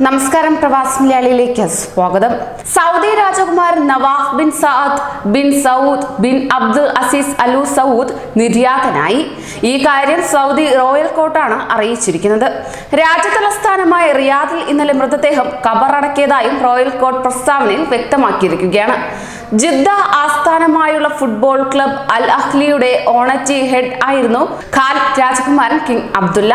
നമസ്കാരം പ്രവാസ് മലയാളിയിലേക്ക് സ്വാഗതം. സൗദി രാജകുമാരൻ Nawaf bin Saad bin Saud bin Abdul Aziz Al Saud നിര്യാതനായി. ഈ കാര്യം സൗദി റോയൽ കോർട്ടാണ് അറിയിച്ചിരിക്കുന്നത്. രാജ്യതലസ്ഥാനമായ റിയാദിൽ ഇന്നലെ മൃതദേഹം കബറടക്കിയതായും റോയൽ കോർട്ട് പ്രസ്താവനയിൽ വ്യക്തമാക്കിയിരിക്കുകയാണ്. ജിദ്ദ ആസ്ഥാനമായുള്ള ഫുട്ബോൾ ക്ലബ് അൽ അഹ്ലിയുടെ ഓണറ്റി ഹെഡ് ആയിരുന്നു ഖാലിദ് രാജകുമാരൻ കിങ് അബ്ദുള്ള